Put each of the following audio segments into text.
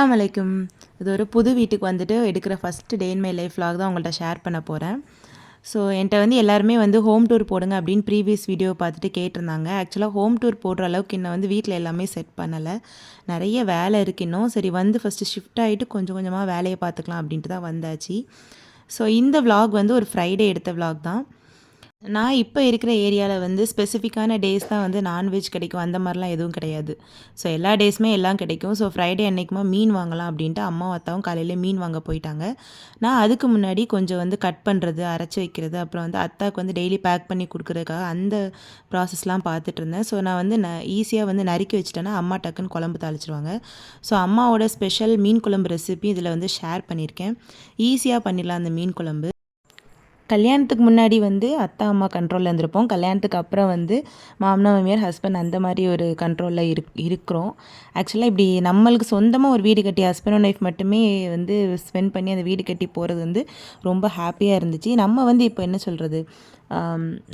அஸ்ஸலாமு வலைக்கும் இது ஒரு புது வீட்டுக்கு வந்துட்டு எடுக்கிற first day in my life log தான் உங்கள்கிட்ட ஷேர் பண்ண போகிறேன் ஸோ என்கிட்ட வந்து எல்லாருமே வந்து ஹோம் டூர் போடுங்க அப்படின்னு ப்ரீவியஸ் வீடியோ பார்த்துட்டு கேட்டிருந்தாங்க. ஆக்சுவலாக ஹோம் டூர் போடுற அளவுக்கு இன்னும் வந்து வீட்டில் எல்லாமே செட் பண்ணலை. நிறைய வேலை இருக்கு இன்னும். சரி வந்து ஃபஸ்ட்டு ஷிஃப்ட் ஆகிட்டு கொஞ்சம் கொஞ்சமாக வேலையை பார்த்துக்கலாம் அப்படின்ட்டு தான் வந்தாச்சு. ஸோ இந்த vlog வந்து ஒரு ஃப்ரைடே எடுத்த vlog தான். நான் இப்போ இருக்கிற ஏரியாவில் வந்து ஸ்பெசிஃபிக்கான டேஸ் தான் வந்து நான்வெஜ் கிடைக்கும். அந்த மாதிரிலாம் எதுவும் கிடையாது. ஸோ எல்லா டேஸுமே எல்லாம் கிடைக்கும். ஸோ ஃப்ரைடே அன்னைக்குமா மீன் வாங்கலாம் அப்படின்ட்டு அம்மா அத்தாவும் காலையில் மீன் வாங்க போயிட்டாங்க. நான் அதுக்கு முன்னாடி கொஞ்சம் வந்து கட் பண்ணுறது அரைச்சி வைக்கிறது அப்புறம் வந்து அத்தாவுக்கு வந்து டெய்லி பேக் பண்ணி கொடுக்குறதுக்காக அந்த ப்ராசஸ்லாம் பார்த்துட்டு இருந்தேன். ஸோ நான் வந்து ந ஈஸியாக வந்து நறுக்கி வச்சுட்டேன்னா அம்மா டக்குன்னு குழம்பு தாளிச்சிருவாங்க. ஸோ அம்மாவோட ஸ்பெஷல் மீன் குழம்பு ரெசிபி இதில் வந்து ஷேர் பண்ணியிருக்கேன். ஈஸியாக பண்ணிடலாம் அந்த மீன் குழம்பு. கல்யாணத்துக்கு முன்னாடி வந்து அத்தா அம்மா கண்ட்ரோலில் இருந்திருப்போம். கல்யாணத்துக்கு அப்புறம் வந்து மாமனார் மாமியார் ஹஸ்பண்ட் அந்த மாதிரி ஒரு கண்ட்ரோலில் இருக் இருக்கிறோம். ஆக்சுவலாக இப்படி நம்மளுக்கு சொந்தமாக ஒரு வீடு கட்டி ஹஸ்பண்ட் அண்ட் ஒய்ஃப் மட்டுமே வந்து ஸ்பெண்ட் பண்ணி அந்த வீடு கட்டி போகிறது வந்து ரொம்ப ஹாப்பியாக இருந்துச்சு. நம்ம வந்து இப்போ என்ன சொல்கிறது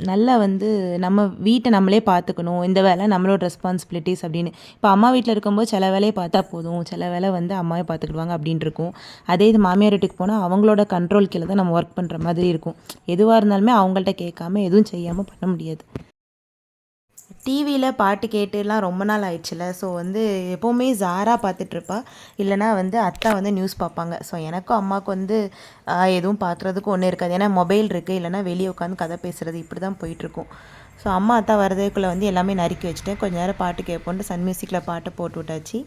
நல்லா வந்து நம்ம வீட்டை நம்மளே பார்த்துக்கணும். இந்த வேலை நம்மளோட ரெஸ்பான்சிபிலிட்டிஸ் அப்படின்னு. இப்போ அம்மா வீட்டில் இருக்கும்போது சில வேலையை பார்த்தா போதும். சில வேலை வந்து அம்மாவே பார்த்துக்கிடுவாங்க அப்படின்ட்டு இருக்கும். அதே இது மாமியார் வீட்டுக்கு போனால் அவங்களோட கண்ட்ரோல் கீழே தான் நம்ம ஒர்க் பண்ணுற மாதிரி இருக்கும். எதுவாக இருந்தாலுமே அவங்கள்ட்ட கேட்காம எதுவும் செய்யாமல் பண்ண முடியாது. டிவியில் பாட்டு கேட்டுலாம் ரொம்ப நாள் ஆயிடுச்சுல. ஸோ வந்து எப்போவுமே ஜாரா பார்த்துட்ருப்பா. இல்லைனா வந்து அத்தா வந்து நியூஸ் பார்ப்பாங்க. ஸோ எனக்கும் அம்மாவுக்கு வந்து எதுவும் பார்க்குறதுக்கு ஒன்றும் இருக்காது. ஏன்னா மொபைல் இருக்குது இல்லைனா வெளியே உட்காந்து கதை பேசுகிறது இப்படி தான் போயிட்டுருக்கும் ஸோ அம்மா அத்தா வரதுக்குள்ளே வந்து எல்லாமே நறுக்கி வச்சுட்டேன். கொஞ்ச நேரம் பாட்டு கேட்போன்ட்டு சன் மியூசிக்கில் பாட்டை போட்டு விட்டாச்சு.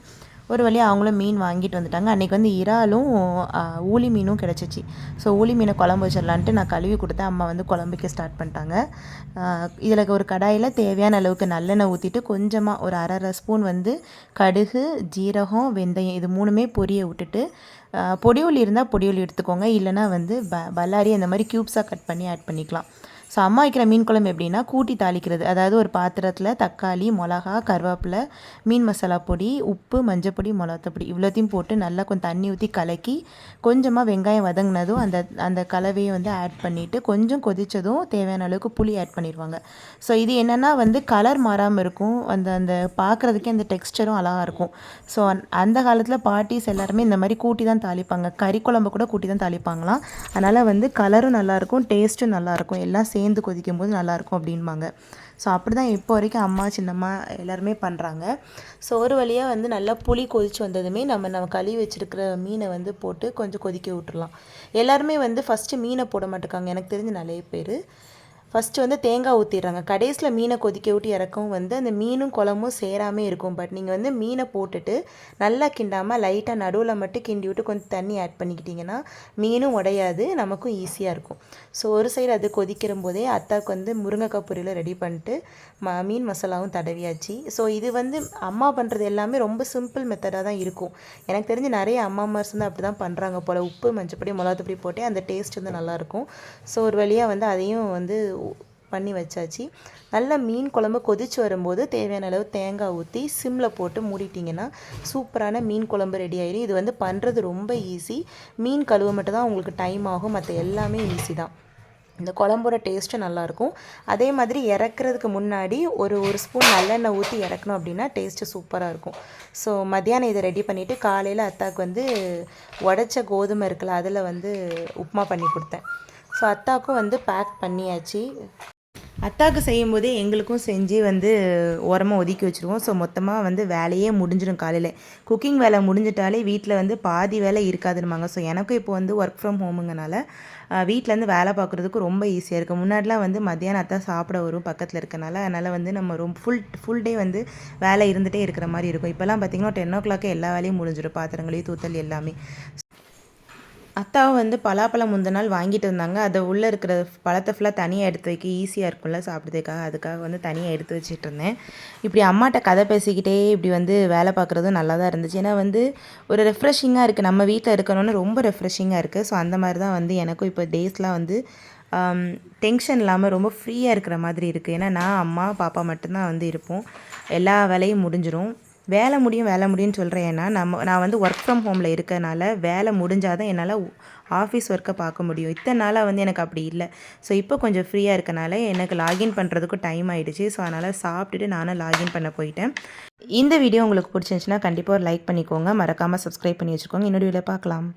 ஒரு வழியாக அவங்களும் மீன் வாங்கிட்டு வந்துட்டாங்க. அன்றைக்கி வந்து இறாலும் ஊளி மீனும் கிடச்சிச்சு. ஸோ ஊளி மீனை குழம்பு வச்சிடலான்ட்டு நான் கழுவி கொடுத்தேன். அம்மா வந்து குழம்புக்கு ஸ்டார்ட் பண்ணிட்டாங்க. இதில் ஒரு கடாயில் தேவையான அளவுக்கு நல்லெண்ணெய் ஊற்றிட்டு கொஞ்சமாக ஒரு அரை அரை ஸ்பூன் வந்து கடுகு ஜீரகம் வெந்தயம் இது மூணுமே பொரிய விட்டுட்டு ஆ, பொடி இருந்தால் பொடி எடுத்துக்கோங்க. இல்லைனா வந்து ப பல்லாரி அந்த மாதிரி க்யூப்ஸாக கட் பண்ணி ஆட் பண்ணிக்கலாம். ஸோ அம்மா வைக்கிற மீன் குழம்பு எப்படின்னா கூட்டி தாளிக்கிறது. அதாவது ஒரு பாத்திரத்தில் தக்காளி மிளகா கருவேப்பிலை மீன் மசாலா பொடி உப்பு மஞ்சப்பொடி மிளகாத்தப்பொடி இவ்வளோத்தையும் போட்டு நல்லா கொஞ்சம் தண்ணி ஊற்றி கலக்கி கொஞ்சமாக வெங்காயம் வதங்கினதும் அந்த அந்த கலவையை வந்து ஆட் பண்ணிவிட்டு கொஞ்சம் கொதித்ததும் தேவையான அளவுக்கு புளி ஆட் பண்ணிடுவாங்க. ஸோ இது என்னென்னா வந்து கலர் மாறாமல் இருக்கும். அந்த அந்த பார்க்குறதுக்கே அந்த டெக்ஸ்டரும் அழகாக இருக்கும். ஸோ அந்த காலத்தில் பாட்டிஸ் எல்லாருமே இந்த மாதிரி கூட்டி தான் தாளிப்பாங்க. கறி குழம்பு கூட கூட்டி தான் தாளிப்பாங்களாம். அதனால் வந்து கலரும் நல்லாயிருக்கும் டேஸ்ட்டும் நல்லாயிருக்கும் எல்லாம் சேர்ந்து சேர்ந்து கொதிக்கும் போது நல்லாயிருக்கும் அப்படின்பாங்க. ஸோ அப்படி தான் இப்போ வரைக்கும் அம்மா சின்னம்மா எல்லாருமே பண்ணுறாங்க ஸோ ஒரு வழியாக வந்து நல்லா புளி கொதிச்சு வந்ததுமே நம்ம நம்ம கழுவி வச்சுருக்கிற மீனை வந்து போட்டு கொஞ்சம் கொதிக்க விட்டுடலாம் எல்லாருமே வந்து ஃபஸ்ட்டு மீனை போட மாட்டேக்காங்க. எனக்கு தெரிஞ்ச நிறைய பேர். ஃபஸ்ட்டு வந்து தேங்காய் ஊற்றிடுறாங்க கடைசியில் மீனை கொதிக்க விட்டு இறக்கவும் வந்து அந்த மீனும் குழம்பும் சேராமே இருக்கும். பட் நீங்கள் வந்து மீனை போட்டுட்டு நல்லா கிண்டாமல் லைட்டாக நடுவில் மட்டும் கிண்டி விட்டு கொஞ்சம் தண்ணி ஆட் பண்ணிக்கிட்டிங்கன்னா மீனும் உடையாது நமக்கும் ஈஸியாக இருக்கும். ஸோ ஒரு சைடு அது கொதிக்கிற போதே அத்தாவுக்கு வந்து முருங்கைக்காய் பொரியலை ரெடி பண்ணிட்டு ம மீன் மசாலாவும் தடவியாச்சு. ஸோ இது வந்து அம்மா பண்ணுறது எல்லாமே ரொம்ப சிம்பிள் மெத்தடாக தான் இருக்கும். எனக்கு தெரிஞ்சு நிறைய அம்மாமார்ஸ் வந்து அப்படி தான் பண்ணுறாங்க போல். உப்பு மஞ்சப்பொடி மிளகாத்தப்படி போட்டே அந்த டேஸ்ட் வந்து நல்லாயிருக்கும் ஸோ ஒரு வழியாக வந்து அதையும் வந்து பண்ணி வச்சாச்சு. நல்லா மீன் குழம்பு கொதிச்சு வரும்போது தேவையான அளவு தேங்காய் ஊற்றி சிம்மில் போட்டு மூடிட்டிங்கன்னா சூப்பரான மீன் குழம்பு ரெடி ஆயிடும் இது வந்து பண்ணுறது ரொம்ப ஈஸி மீன் கழுவ மட்டும் தான் உங்களுக்கு டைம் ஆகும். மற்ற எல்லாமே ஈஸி தான். இந்த குழம்போட டேஸ்ட்டு நல்லாயிருக்கும் அதே மாதிரி இறக்குறதுக்கு முன்னாடி ஒரு ஒரு ஸ்பூன் நல்லெண்ணெய் ஊற்றி இறக்கணும் அப்படின்னா டேஸ்ட்டு சூப்பராக இருக்கும். ஸோ மத்தியானம் இதை ரெடி பண்ணிவிட்டு காலையில் அத்தாக்கு வந்து உடச்ச கோதுமை இருக்குல்ல அதில் வந்து உப்புமா பண்ணி கொடுத்தேன். ஸோ அத்தாக்கும் வந்து பேக் பண்ணியாச்சு. அத்தாவுக்கு செய்யும்போதே எங்களுக்கும் செஞ்சு வந்து உரமாக ஒதுக்கி வச்சுருவோம். ஸோ மொத்தமாக வந்து வேலையே முடிஞ்சிடும் காலையில். குக்கிங் வேலை முடிஞ்சிட்டாலே வீட்டில் வந்து பாதி வேலை இருக்காதுன்னுமாங்க ஸோ எனக்கும் இப்போ வந்து ஒர்க் ஃப்ரம் ஹோமுங்கனால வீட்டிலேருந்து வேலை பார்க்குறதுக்கு ரொம்ப ஈஸியாக இருக்குது முன்னாடிலாம் வந்து மத்தியானம் அத்தா சாப்பிட வரும் பக்கத்தில் இருக்கனால அதனால் வந்து நம்ம ரொம்ப ஃபுல் ஃபுல் டே வந்து வேலை இருந்துகிட்டே இருக்கிற மாதிரி இருக்கும். இப்போல்லாம் பார்த்தீங்கன்னா டென் ஓ கிளாக்கே எல்லா வேலையும் முடிஞ்சிடும். பாத்திரங்களையும் தூத்தல் எல்லாமே. அத்தாவும் வந்து பலாப்பழம் முந்தின நாள் வாங்கிட்டு வந்தாங்க அதை உள்ளே இருக்கிற பழத்தை ஃபுல்லாக தனியாக எடுத்து வைக்க ஈஸியாக இருக்கும்ல சாப்பிட்றதுக்காக. அதுக்காக வந்து தனியாக எடுத்து வச்சுட்டு இருந்தேன். இப்படி அம்மாட்ட கதை பேசிக்கிட்டே இப்படி வந்து வேலை பார்க்குறதும் நல்லா தான் இருந்துச்சு. ஏன்னா வந்து ஒரு ரெஃப்ரெஷிங்காக இருக்குது நம்ம வீட்டில் இருக்கணும்னு ரொம்ப ரெஃப்ரெஷிங்காக இருக்குது ஸோ அந்த மாதிரி தான் வந்து எனக்கும் இப்போ டேஸ்லாம் வந்து டென்ஷன் இல்லாமல் ரொம்ப ஃப்ரீயாக இருக்கிற மாதிரி இருக்குது ஏன்னா நான் அம்மா பாப்பா மட்டும்தான் வந்து இருப்போம். எல்லா வேலையும் முடிஞ்சிடும் வேலை முடியும் வேலை முடியும்னு சொல்கிறேன் ஏன்னா நம்ம நான் வந்து ஒர்க் ஃப்ரம் ஹோமில் இருக்கறனால வேலை முடிஞ்சால் தான் என்னால் ஆஃபீஸ் ஒர்க்கை பார்க்க முடியும். இத்தனை நாளாக வந்து எனக்கு அப்படி இல்லை. ஸோ இப்போ கொஞ்சம் ஃப்ரீயாக இருக்கனால எனக்கு லாகின் பண்ணுறதுக்கும் டைம் ஆகிடுச்சு ஸோ அதனால் சாப்பிட்டுட்டு நானும் லாகின் பண்ண போயிட்டேன். இந்த வீடியோ உங்களுக்கு பிடிச்சிருந்துச்சுன்னா கண்டிப்பாக ஒரு லைக் பண்ணிக்கோங்க. மறக்காமல் சப்ஸ்கிரைப் பண்ணி வச்சுக்கோங்க. இன்னொரு வீடியோ பார்க்கலாம்.